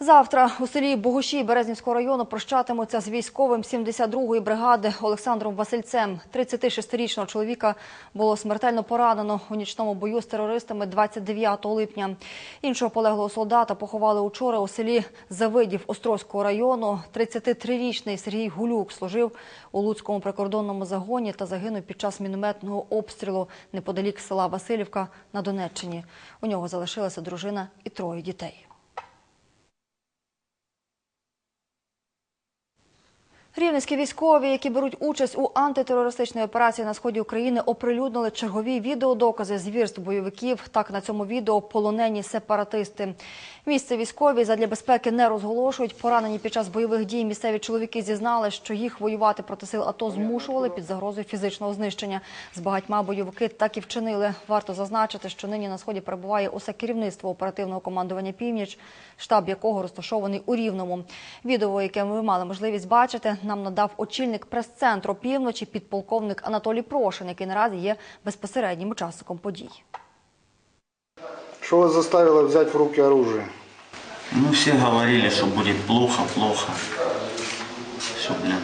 Завтра у селі Богуші Березнівського району прощатимуться з військовим 72-ї бригади Олександром Васильцем. 36-річного чоловіка було смертельно поранено у нічному бою з терористами 29 липня. Іншого полеглого солдата поховали учора у селі Завидів Острозького району. 33-річний Сергій Гулюк служив у Луцькому прикордонному загоні та загинув під час мінометного обстрілу неподалік села Васильівка на Донеччині. У нього залишилася дружина і троє дітей. Рівненські військові, які беруть участь у антитерористичній операції на сході України, оприлюднили чергові відеодокази звірств бойовиків. Так на цьому відео полонені сепаратисти. Місце військові задля безпеки не розголошують. Поранені під час бойових дій місцеві чоловіки зізнали, що їх воювати проти сил АТО змушували під загрозою фізичного знищення. З багатьма бойовики так і вчинили. Варто зазначити, що нині на сході перебуває усе керівництво оперативного командування Північ, штаб якого розташований у Рівному. Відео, яке ви мали можливість бачити, нам надав очільник прес-центру півночі підполковник Анатолій Прошин, який наразі є безпосереднім учасником подій. Что вас заставило взять в руки оружие? Ну, все говорили, что будет плохо, плохо. Все, блин,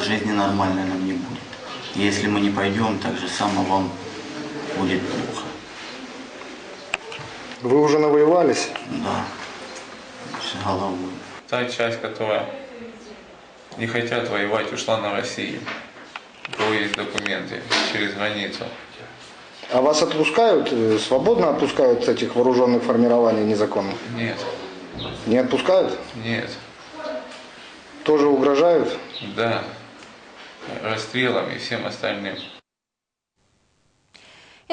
жизни нормальной нам не будет. Если мы не пойдем, так же само вам будет плохо. Вы уже навоевались? Да, с головой. Та часть, которая не хотят воевать, ушла на Россию. У кого есть документы через границу. А вас отпускают, э, свободно отпускают с этих вооруженных формирований незаконных? Нет, Не отпускают? нет, Тоже угрожают? да, расстрелом и всем остальным.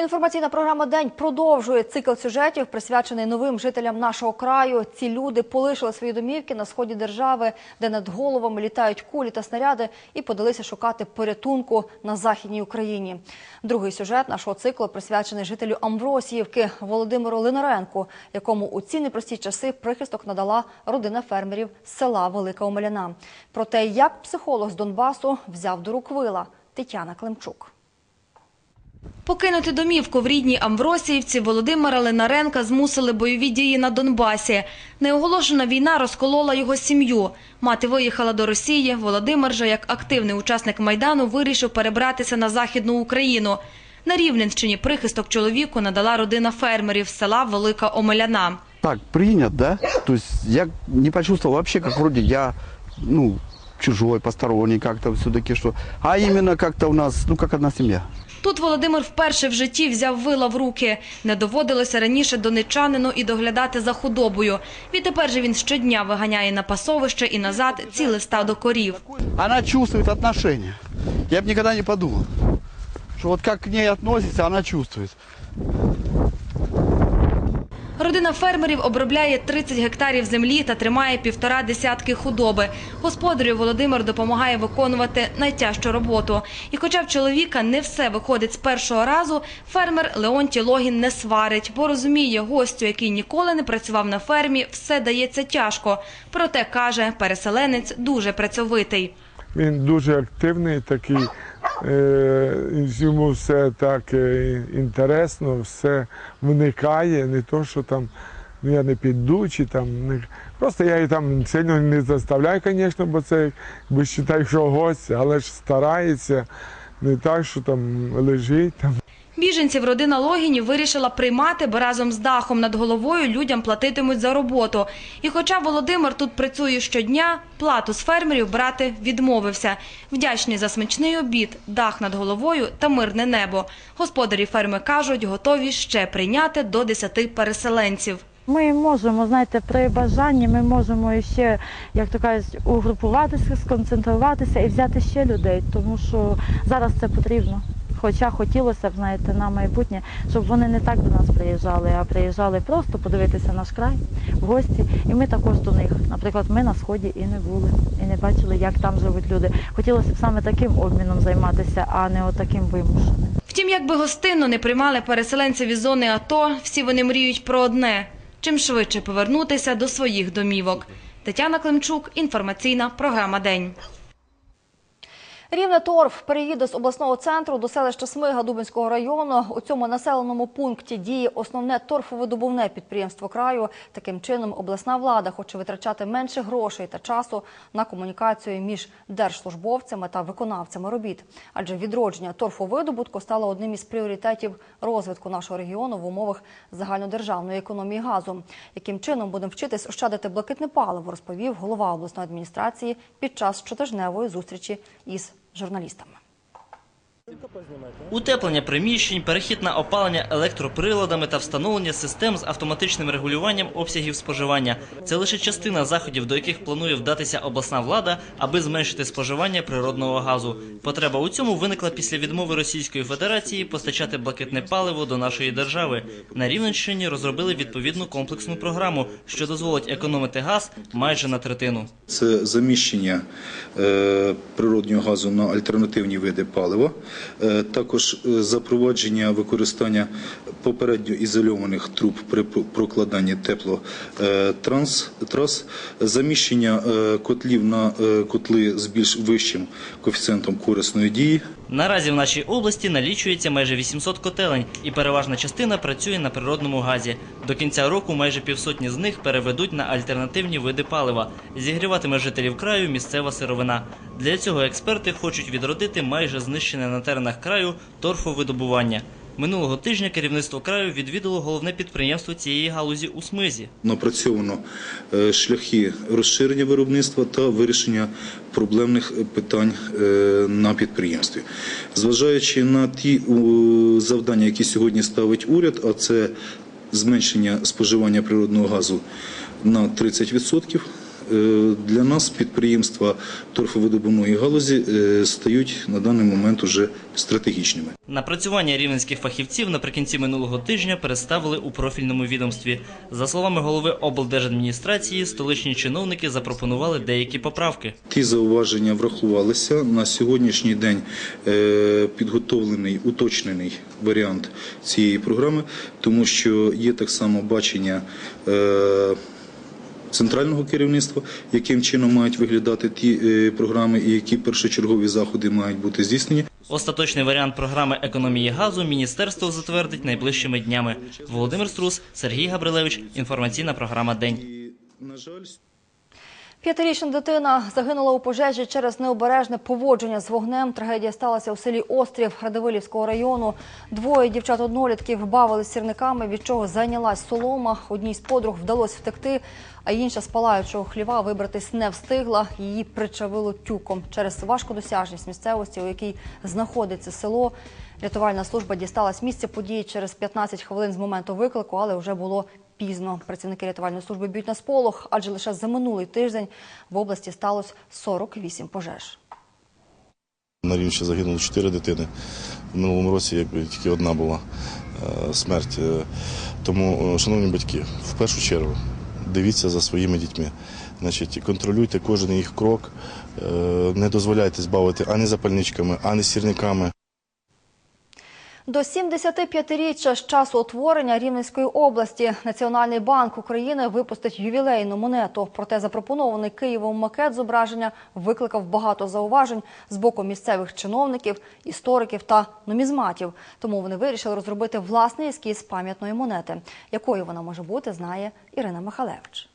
Інформаційна програма День продовжує цикл сюжетів, присвячений новим жителям нашого краю. Ці люди полишили свої домівки на сході держави, де над головами літають кулі та снаряди, і подалися шукати порятунку на західній Україні. Другий сюжет нашого циклу присвячений жителю Амвросіївки Володимиру Линаренку, якому у ці непрості часи прихисток надала родина фермерів з села Велика Омеляна. Про те, як психолог з Донбасу взяв до рук вила Тетяна Климчук. Покинути домівку в рідній Амвросіївці Володимира Ленаренка змусили бойові дії на Донбасі. Неоголошена війна розколола його сім'ю. Мати виїхала до Росії. Володимир же, як активний учасник Майдану, вирішив перебратися на Західну Україну. На Рівненщині прихисток чоловіку надала родина фермерів з села Велика Омеляна. так принят, да? То есть я не почувствовал вообще, как вроде я, ну, чужой, посторонний как-то все-таки, что... А именно как-то у нас, ну, как одна семья. Тут Володимир вперше в житті взяв вила в руки. Не доводилося раніше донечанину і доглядати за худобою. Відтепер же він щодня виганяє на пасовище і назад ціле стадо корів. Вона чувствует отношения. Я б ніколи не подумав, що от як к неї відноситься, вона чувствует. Родина фермерів обробляє 30 гектарів землі та тримає півтора десятки худоби. Господарю Володимир допомагає виконувати найтяжчу роботу. І хоча в чоловіка не все виходить з першого разу, фермер Леонтій Логін не сварить, бо розуміє, гостю, який ніколи не працював на фермі, все дається тяжко. Проте каже, переселенець дуже працьовитий. Він дуже активний, такий, йому все так е, інтересно, все вникає, не то, що там ну, я не піду, чи там не. Просто я її там сильно не заставляю, звісно, бо це якби вважаю, що гость, але ж старається, не так, що там лежить там. Біженців родина Логінів вирішила приймати, бо разом з дахом над головою людям платитимуть за роботу. І хоча Володимир тут працює щодня, плату з фермерів брати відмовився. Вдячний за смачний обід, дах над головою та мирне небо. Господарі ферми кажуть, готові ще прийняти до 10 переселенців. Ми можемо, знаєте, при бажанні ми можемо ще, як то кажуть, угрупуватися, сконцентруватися і взяти ще людей, тому що зараз це потрібно. Хоча хотілося б, знаєте, на майбутнє, щоб вони не так до нас приїжджали, а приїжджали просто подивитися наш край в гості. І ми також до них. Наприклад, ми на сході і не були, і не бачили, як там живуть люди. Хотілося б саме таким обміном займатися, а не отаким вимушеним. Втім, якби гостинно не приймали переселенців із зони АТО, всі вони мріють про одне – чим швидше повернутися до своїх домівок. Тетяна Климчук, інформаційна програма «День». Рівне торф переїде з обласного центру до селища Смига Дубинського району. У цьому населеному пункті діє основне торфовидобувне підприємство краю. Таким чином, обласна влада хоче витрачати менше грошей та часу на комунікацію між держслужбовцями та виконавцями робіт. Адже відродження торфовидобутку стало одним із пріоритетів розвитку нашого регіону в умовах загальнодержавної економії газу. Яким чином будемо вчитись ощадити блакитне паливо, розповів голова обласної адміністрації під час щотижневої зустрічі із журналістами. Утеплення приміщень, перехід на опалення електроприладами та встановлення систем з автоматичним регулюванням обсягів споживання це лише частина заходів, до яких планує вдатися обласна влада, аби зменшити споживання природного газу. Потреба у цьому виникла після відмови Російської Федерації постачати блакитне паливо до нашої держави. На Рівненщині розробили відповідну комплексну програму, що дозволить економити газ майже на третину. Це заміщення е, природнього газу на альтернативні види палива, також е, запровадження використання попередньо ізольованих труб при прокладанні теплотрас, заміщення е, котлів на е, котли з більш вищим коефіцієнтом корисної дії. Наразі в нашій області налічується майже 800 котелень, і переважна частина працює на природному газі. До кінця року майже півсотні з них переведуть на альтернативні види палива. Зігріватиме жителів краю місцева сировина. Для цього експерти хочуть відродити майже знищене на теренах краю торфовидобування. Минулого тижня керівництво краю відвідало головне підприємство цієї галузі у Смизі. Напрацьовано е, шляхи розширення виробництва та вирішення проблемних питань е, на підприємстві. Зважаючи на ті завдання, які сьогодні ставить уряд, а це зменшення споживання природного газу на 30%, е, для нас підприємства торфовидобувної галузі е, стають на даний момент уже стратегічними. Напрацювання рівненських фахівців наприкінці минулого тижня представили у профільному відомстві. За словами голови облдержадміністрації, столичні чиновники запропонували деякі поправки. Ті зауваження врахувалися. На сьогоднішній день е, підготовлений уточнений варіант цієї програми, тому що є так само бачення. Центрального керівництва, яким чином мають виглядати ті е, програми і які першочергові заходи мають бути здійснені. Остаточний варіант програми економії газу міністерство затвердить найближчими днями. Володимир Струс, Сергій Габрилевич. Інформаційна програма День. П'ятирічна дитина загинула у пожежі через необережне поводження з вогнем. Трагедія сталася у селі Острів Радивилівського району. Двоє дівчат-однолітків бавились сірниками, від чого зайнялась солома. Одній з подруг вдалося втекти, а інша з палаючого хліва вибратись не встигла. Її причавило тюком. Через важкодосяжність місцевості, у якій знаходиться село, рятувальна служба дісталась місця події через 15 хвилин з моменту виклику, але вже було пізно. Працівники рятувальної служби б'ють на сполох, адже лише за минулий тиждень в області сталося 48 пожеж. На Рівненщині загинуло чотири дитини. В минулому році якби тільки одна була е, смерть. Е, Тому, е, шановні батьки, в першу чергу дивіться за своїми дітьми. Значить, контролюйте кожен їх крок, не дозволяйте збавити ані запальничками, ані сірниками. До 75-річчя з часу утворення Рівненської області Національний банк України випустить ювілейну монету. Проте запропонований Києвом макет зображення викликав багато зауважень з боку місцевих чиновників, істориків та нумізматів. Тому вони вирішили розробити власний ескіз пам'ятної монети. Якою вона може бути, знає Ірина Михалевич.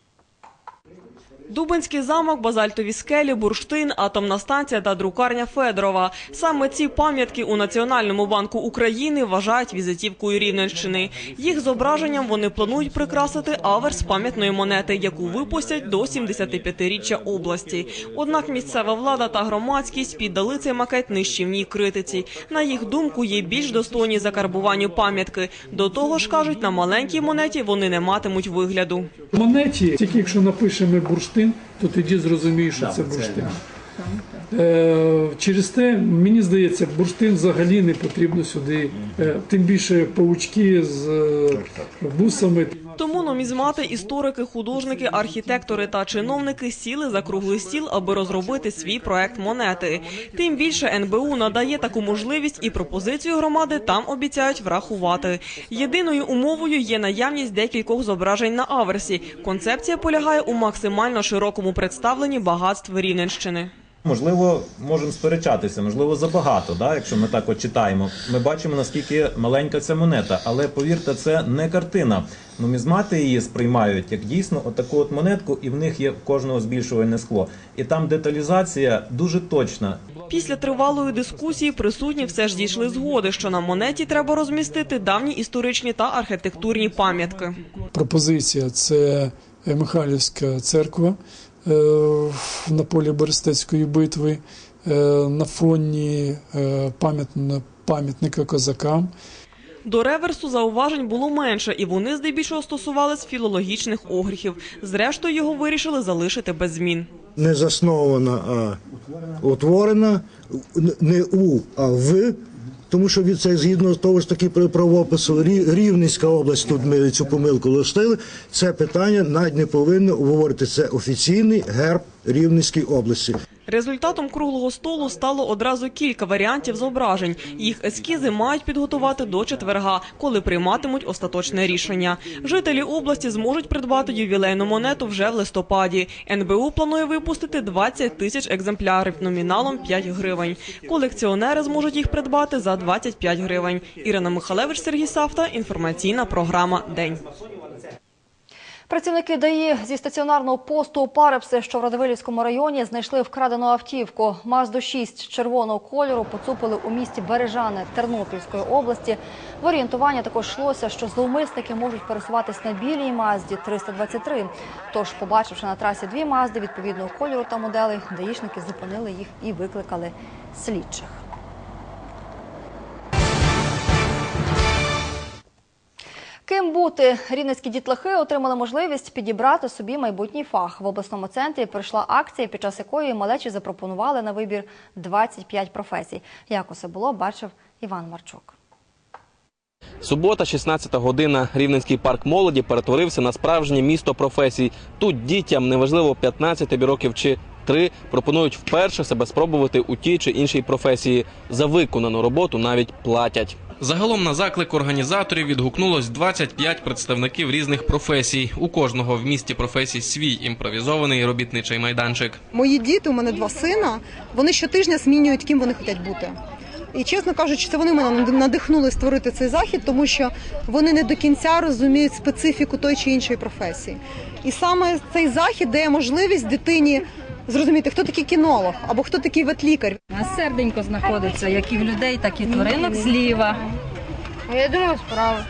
Дубинський замок, базальтові скелі, бурштин, атомна станція та друкарня Федорова. Саме ці пам'ятки у Національному банку України вважають візитівкою Рівненщини. Їх зображенням вони планують прикрасити аверс пам'ятної монети, яку випустять до 75-річчя області. Однак місцева влада та громадськість піддали цей макет нищівній критиці. На їх думку, є більш достойні закарбуванню пам'ятки. До того ж, кажуть, на маленькій монеті вони не матимуть вигляду. Монеті, тільки якщо напишемо бурштин, то тоді зрозумієш, що це бурштин. Е, через те, мені здається, бурштин взагалі не потрібно сюди, е, тим більше паучки з бусами. Тому нумізмати, історики, художники, архітектори та чиновники сіли за круглий стіл, аби розробити свій проект монети. Тим більше НБУ надає таку можливість і пропозицію громади там обіцяють врахувати. Єдиною умовою є наявність декількох зображень на аверсі. Концепція полягає у максимально широкому представленні багатств Рівненщини. Можливо, можемо сперечатися, можливо, забагато, да, якщо ми так от читаємо. Ми бачимо, наскільки маленька ця монета, але повірте, це не картина. Нумізмати її сприймають як дійсно отаку от монетку, і в них є в кожного збільшувальне скло. І там деталізація дуже точна. Після тривалої дискусії присутні все ж дійшли згоди, що на монеті треба розмістити давні історичні та архітектурні пам'ятки. Пропозиція це Михайлівська церква е, на полі Берестецької битви, е, на фоні е, пам'ятна- пам'ятника козакам. До реверсу зауважень було менше, і вони здебільшого стосувались філологічних огріхів. Зрештою, його вирішили залишити без змін. не заснована, а утворена не у, а в. Тому що від це згідно того ж таки правопису Рі- Рівненська область, тут ми цю помилку листили. Це питання навіть не повинно говорити. Це офіційний герб Рівненської області. Результатом круглого столу стало одразу кілька варіантів зображень. Їх ескізи мають підготувати до четверга, коли прийматимуть остаточне рішення. Жителі області зможуть придбати ювілейну монету вже в листопаді. НБУ планує випустити 20 тисяч екземплярів номіналом 5 гривень. Колекціонери зможуть їх придбати за 25 гривень. Ірина Михалевич, Сергій Савта. Інформаційна програма День. Працівники ДАІ зі стаціонарного посту у що в Радивилівському районі, знайшли вкрадену автівку. Мазду 6 червоного кольору поцупили у місті Бережани Тернопільської області. В орієнтуванні також йшлося, що зловмисники можуть пересуватись на білій Мазді 323. Тож, побачивши на трасі дві Мазди відповідного кольору та моделей, даїшники зупинили їх і викликали слідчих. Ким бути рівненські дітлахи отримали можливість підібрати собі майбутній фах. В обласному центрі пройшла акція, під час якої малечі запропонували на вибір 25 професій. Як усе було, бачив Іван Марчук. Субота, 16 година. Рівненський парк молоді перетворився на справжнє місто професій. Тут дітям, неважливо 15 тобі років чи 3, пропонують вперше себе спробувати у тій чи іншій професії. За виконану роботу навіть платять. Загалом на заклик організаторів відгукнулось 25 представників різних професій. У кожного в місті професій свій імпровізований робітничий майданчик. Мої діти, у мене два сина, вони щотижня змінюють, ким вони хочуть бути. І чесно кажучи, це вони мене надихнули створити цей захід, тому що вони не до кінця розуміють специфіку той чи іншої професії. І саме цей захід дає можливість дитині зрозуміти, хто такий кінолог або хто такий ветлікар. А серденько знаходиться як і в людей, так і тваринок зліва. А я думав справа.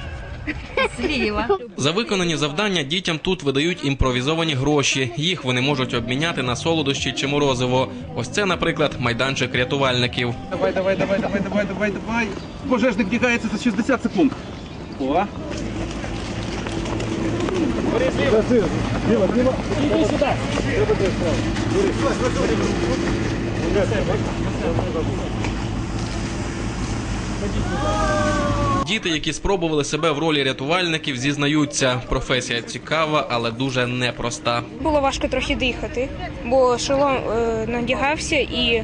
Зліва. За виконані завдання дітям тут видають імпровізовані гроші. Їх вони можуть обміняти на солодощі чи морозиво. Ось це, наприклад, майданчик рятувальників. Давай, давай, давай, давай, давай, давай, давай. Пожежник втікається за 60 секунд. О. Зліва, зліва. Іди сюди. Діти, які спробували себе в ролі рятувальників, зізнаються, професія цікава, але дуже непроста. Було важко трохи дихати, бо шолом е, надягався і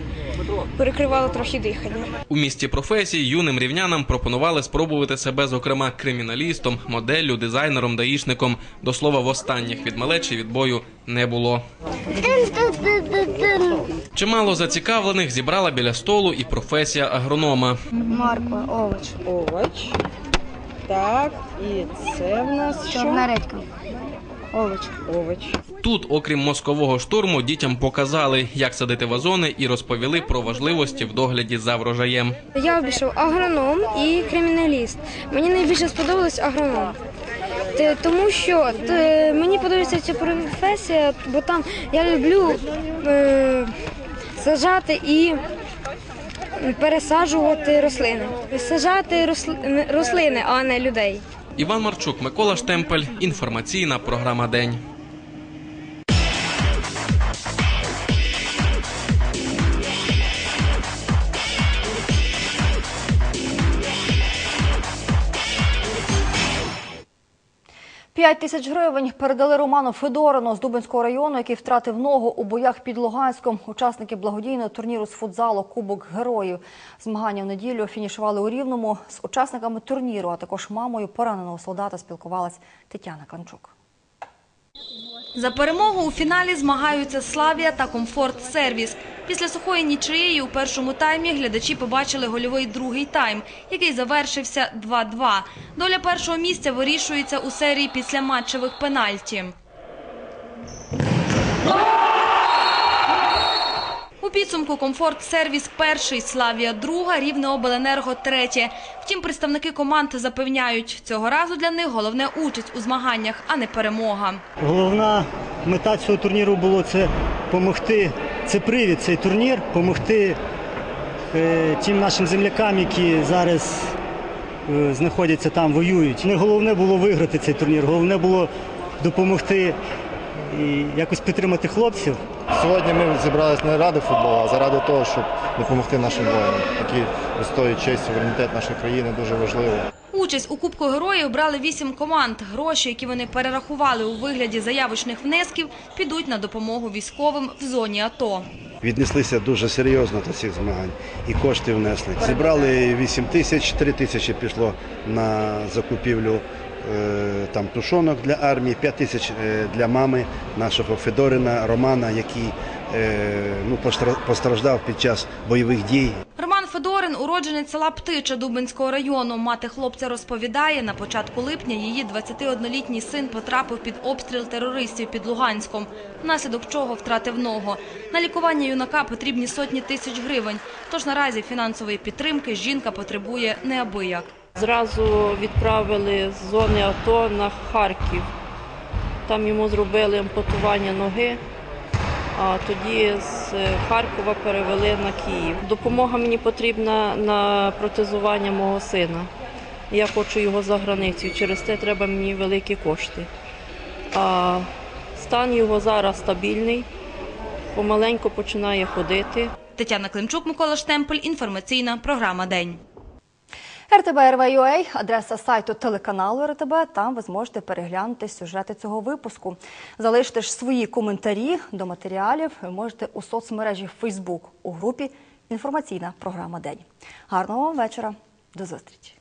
перекривало трохи дихання. У місті професій юним рівнянам пропонували спробувати себе, зокрема, криміналістом, моделлю, дизайнером, даїшником. До слова, в останніх від малечі відбою не було. Чимало зацікавлених зібрала біля столу і професія агронома. Морква, овоч. Овоч. Так, і це в нас Чорна редька. Овоч. Овоч. Тут, окрім мозкового штурму, дітям показали, як садити вазони, і розповіли про важливості в догляді за врожаєм. Я обійшов агроном і криміналіст. Мені найбільше сподобалось агроном. Тому що мені подобається ця професія, бо там я люблю е, сажати і пересаджувати рослини. Сажати росли- рослини, а не людей. Іван Марчук, Микола Штемпель. Інформаційна програма День. П'ять тисяч гривень передали Роману Федорину з Дубинського району, який втратив ногу у боях під Луганськом. Учасники благодійного турніру з футзалу Кубок Героїв. Змагання в неділю фінішували у Рівному з учасниками турніру, а також мамою пораненого солдата спілкувалась Тетяна Канчук. За перемогу у фіналі змагаються Славія та Комфорт Сервіс. Після сухої нічиєї у першому таймі глядачі побачили гольовий другий тайм, який завершився 2-2. Доля першого місця вирішується у серії після матчевих пенальті. У підсумку комфорт сервіс перший, Славія друга, Рівне обленерго третє. Втім, представники команд запевняють, цього разу для них головне участь у змаганнях, а не перемога. Головна мета цього турніру було це допомогти. Це привід, цей турнір, допомогти е, тим нашим землякам, які зараз е, знаходяться там, воюють. Не головне було виграти цей турнір, головне було допомогти і якось підтримати хлопців. Сьогодні ми зібралися не ради футболу, а заради того, щоб допомогти нашим воїнам, які відстоюють честь, суверенітет нашої країни, дуже важливо. Участь у Кубку героїв брали вісім команд. Гроші, які вони перерахували у вигляді заявочних внесків, підуть на допомогу військовим в зоні АТО. Віднеслися дуже серйозно до цих змагань і кошти внесли. Зібрали 8 тисяч, 3 тисячі пішло на закупівлю е, там тушонок для армії, 5 тисяч е, для мами нашого Федорина, Романа, який е, ну, постраждав під час бойових дій. Федорин – уродженець села Птича Дубинського району. Мати хлопця розповідає, на початку липня її 21-літній син потрапив під обстріл терористів під Луганськом, внаслідок чого втратив ногу. На лікування юнака потрібні сотні тисяч гривень, тож наразі фінансової підтримки жінка потребує неабияк. Зразу відправили з зони АТО на Харків. Там йому зробили ампутування ноги, а тоді з Харкова перевели на Київ. Допомога мені потрібна на протезування мого сина. Я хочу його за границю, через це треба мені великі кошти. А стан його зараз стабільний, помаленьку починає ходити. Тетяна Климчук, Микола Штемпель, інформаційна програма «День». РТБ – адреса сайту телеканалу РТБ. Там ви зможете переглянути сюжети цього випуску. Залиште ж свої коментарі до матеріалів. Ви можете у соцмережі Facebook у групі Інформаційна програма День. Гарного вам вечора. До зустрічі.